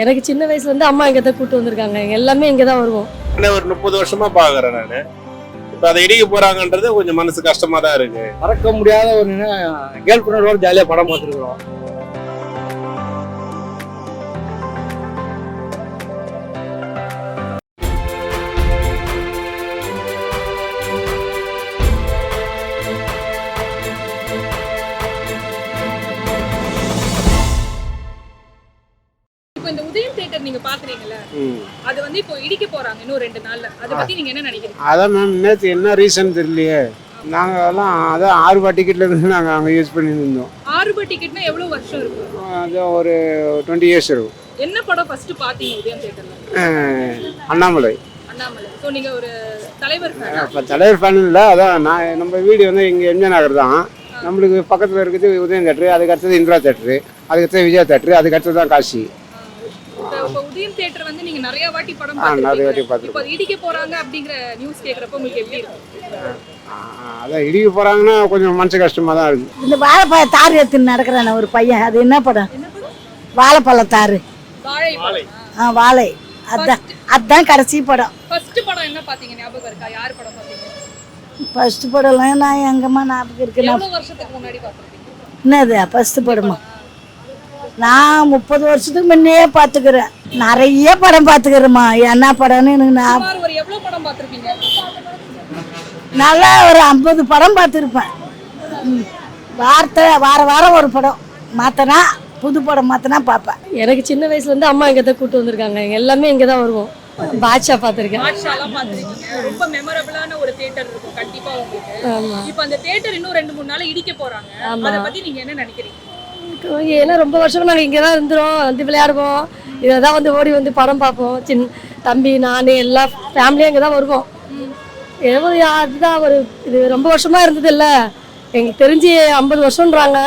எனக்கு சின்ன வயசுல இருந்து அம்மா இங்கே தான் கூட்டு வந்திருக்காங்க. எல்லாமே இங்கே தான் வருவோம். ஆனால் ஒரு முப்பது வருஷமா பார்க்குறேன் நான். இப்போ அதை இடிக்க போறாங்கன்றது கொஞ்சம் மனசு கஷ்டமா தான் இருக்கு. மறக்க முடியாத ஒரு கேர்ள் ஃப்ரெண்டோட ஜாலியாக படம் பார்த்துருக்குறோம். உதயம் தியேட்டர் நீங்க பாக்குறீங்கல்ல அது வந்து இப்போ இடிக்க போறாங்க இன்னும் ரெண்டு நாள்ல. அதை பத்தி நீங்க என்ன நினைக்கிறீங்க? அதான் மேம் நேற்று என்ன ரீசன் தெரியலையே. நாங்கள் எல்லாம் அதான் ஆறு ரூபா டிக்கெட்ல இருந்து நாங்கள் அங்கே யூஸ் பண்ணியிருந்தோம் ஆறு ரூபாய் டிக்கெட்னா எவ்வளவு வருஷம் இருக்கும்? அது ஒரு டுவெண்ட்டி இயர்ஸ் இருக்கும். என்ன படம் ஃபர்ஸ்ட் பாத்தீங்க உதயம் தியேட்டர்ல அண்ணாமலை. அண்ணாமலை. ஸோ நீங்க ஒரு தலைவர்? இப்போ தலைவர் ஃபேன் இல்லை அதான் நான் நம்ம வீடு வந்து இங்கே எம்ஜிஆர் நகர் தான். நம்மளுக்கு பக்கத்தில் இருக்குது உதயம் தேட்டரு அதுக்கு அடுத்தது இந்திரா தேட்டரு அதுக்கு அடுத்தது விஜயா தேட்டரு அதுக்கு அடுத்தது தான் காசி. இப்போ இப்போ உதயம் தியேட்டர் வந்து நீங்க நிறைய வாட்டி படம் நிறைய வாட்டி. இப்போ பார்த்துருக்கோம். அது இடிக்க போறாங்க அப்படிங்கிற நியூஸ் கேக்குறப்ப உங்களுக்கு எப்படி இருக்கு? அதான் இடிக்க போகிறாங்கன்னா கொஞ்சம் மனசு கஷ்டமாக தான் இருக்குது இந்த வாழைப்பழ தார் எடுத்துன்னு நடக்கிறான ஒரு பையன். அது என்ன படம்? வாழைப்பழ தாரு. ஆ வாழை. அதான் அதான் கடைசி படம். ஃபர்ஸ்ட் படம் என்ன பாத்தீங்க ஞாபகம் இருக்கா? யார் படம் பாத்தீங்க ஃபர்ஸ்ட் படம்லாம் நான் எங்கம்மா ஞாபகம் இருக்கு. நான் வருஷத்துக்கு முன்னாடி என்னது? ஃபர்ஸ்ட் படமா? நான் முப்பது வருஷத்துக்கு முன்னே பார்த்துக்கிறேன். நிறைய படம் பார்த்துக்கிறேம்மா. என்ன படம்னு எனக்கு நான் சுமார் ஒரு எவ்வளவு படம் பாத்திருப்பீங்க நல்லா ஒரு ஐம்பது படம் பார்த்துருப்பேன். வாரத்தை வார வாரம் ஒரு படம் மாற்றினா புது படம் மாற்றினா பார்ப்பேன். எனக்கு சின்ன வயசுல இருந்து அம்மா இங்கே தான் கூட்டு வந்திருக்காங்க. எல்லாமே இங்கே தான் வருவோம். பாட்ஷா பார்த்துருக்கேன். ரொம்ப மெமரபிளான ஒரு தியேட்டர் இருக்கும் கண்டிப்பா உங்களுக்கு. ஆமாம் இப்போ அந்த தியேட்டர் இன்னும் ரெண்டு மூணு நாள் இடிக்க போறாங்க. ஆமா. அத பத்தி நீங்க என்ன நினைக்கிறீங்க? ஏன்னா ரொம்ப வருஷமா நாங்கள் இங்கே தான் இருந்துரும் வந்து விளையாடுவோம். இதில் தான் வந்து ஓடி வந்து படம் பார்ப்போம். சின் தம்பி நான் எல்லா ஃபேமிலியும் இங்கே தான் வருவோம். ஏதோ அதுதான் ஒரு இது ரொம்ப வருஷமா இருந்தது இல்லை எங்களுக்கு தெரிஞ்சு ஐம்பது வருஷம்ன்றாங்க.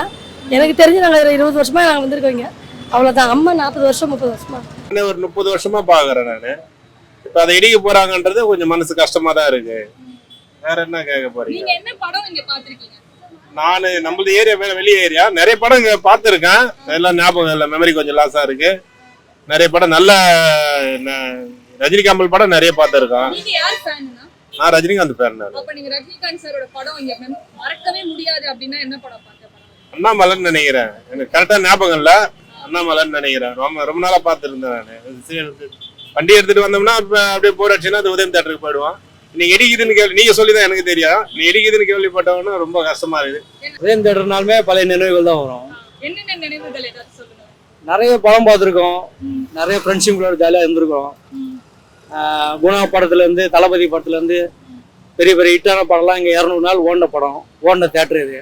எனக்கு தெரிஞ்சு நாங்கள் இருபது வருஷமா நாங்கள் வந்திருக்கோம் இங்கே. அவ்வளோதான் அம்மா நாற்பது வருஷம் முப்பது வருஷமா. ஆனால் ஒரு முப்பது வருஷமா பார்க்குறேன் நான். இப்போ அதை இடிக்க போறாங்கன்றது கொஞ்சம் மனசு கஷ்டமா தான் இருக்கு. வேற என்ன கேட்க போறீங்க? நீங்க என்ன படம் இங்க பாத்திருக்கீங்க நான் நம்மளது ஏரியா வேற வெளி ஏரியா. நிறைய படம் இங்க பார்த்துருக்கேன். எல்லாம் ஞாபகம் இல்லை. மெமரி கொஞ்சம் லாஸா இருக்கு. நிறைய படம் நல்ல ந- ரஜினிகாமல் படம் நிறைய பார்த்துருக்கேன் நீங்க யார் ஃபேன்னா நான் ரஜினிகாந்த் பேர் நான். அப்ப நீங்க ரஜினிகாந்த் சாரோட படம் இங்க மறக்கவே முடியாது அப்படின்னா என்ன படம் அண்ணாமலைன்னு நினைக்கிறேன். எனக்கு கரெக்டா ஞாபகம் இல்ல. அண்ணாமலைன்னு நினைக்கிறேன். ரொம்ப ரொம்ப நாளா பார்த்துருந்தேன் நான். வண்டி எடுத்துட்டு வந்தோம்னா அப்படியே போர் அடிச்சுன்னா அது உதயம் தேட்டருக்கு போயிடுவோம். நீங்க இடிக்குதுன்னு கேள்வி நீங்க சொல்லி தான் எனக்கு தெரியும். நீ இடிக்குதுன்னு கேள்விப்பட்டவொன்னா ரொம்ப கஷ்டமா இருக்குது. உதயம் தேட்டர்னாலுமே பழைய நினைவுகள் தான் வரும். என்னென்ன நினைவுகள் ஏதாச்சும் நிறைய படம் பார்த்துருக்கோம். நிறைய ஃப்ரெண்ட்ஷிப்களோட ஜாலியாக இருந்திருக்கோம். குணா படத்துலேருந்து தளபதி படத்துலேருந்து பெரிய பெரிய ஹிட்டான படம்லாம் இங்கே இரநூறு நாள் ஓடின படம். ஓடின தேட்டர் இது.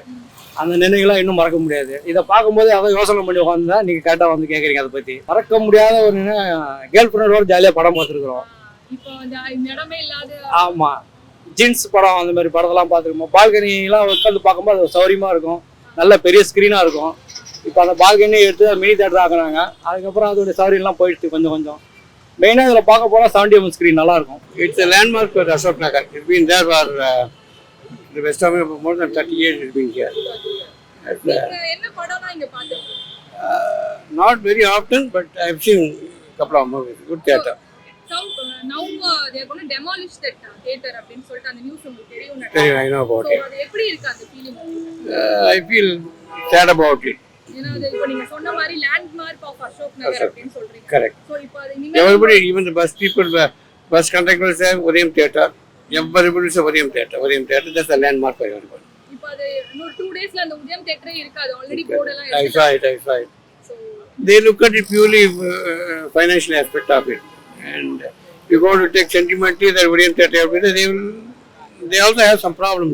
அந்த நினைவுகள்லாம் இன்னும் மறக்க முடியாது. இதை பார்க்கும்போது அதை யோசனை பண்ணி உட்காந்து தான் நீங்கள் கரெக்டாக வந்து கேட்குறீங்க அதை பற்றி மறக்க முடியாத ஒரு கேர்ள் ஃப்ரெண்டோட ஜாலியாக படம் பார்த்துருக்குறோம். ஆமாம் ஜீன்ஸ் படம் அந்த மாதிரி படத்தெல்லாம் பார்த்துருக்கோம். பால்கனிலாம் உட்காந்து பார்க்கும்போது அது சௌரியமாக இருக்கும். நல்ல பெரிய ஸ்க்ரீனாக இருக்கும். இப்போ அந்த பால்கனி எடுத்து மினி தேட்டர் ஆக்குறாங்க அதுக்கப்புறம் அதோட சௌரியம்லாம் போயிடுச்சு கொஞ்சம் கொஞ்சம் மெயினாக இதில் பார்க்க போனால் செவன்டி எம் ஸ்க்ரீன் நல்லா இருக்கும் It's a landmark for Ashok Nagar. It's been there for uh, the best of it, more than 30 years it's been here. It's, uh, நீங்க என்ன படம்லாம் இங்க பாத்துருக்கீங்க not very often, but I've seen a couple of movies. Good theatre. Now there gone demolish that theatre தெரியும் Very, I know about So, it. அது எப்படி இருக்கு Uh, Everybody, even the bus people, the bus conductors say Uriam Theatre. Everybody say Uriam Theatre. Uriam Theatre, that's a landmark for everybody. I saw it, I saw it. They look at it purely uh, financial aspect of it. And you go to take sentimentally that Uriam Theatre, they will, they also have some problems.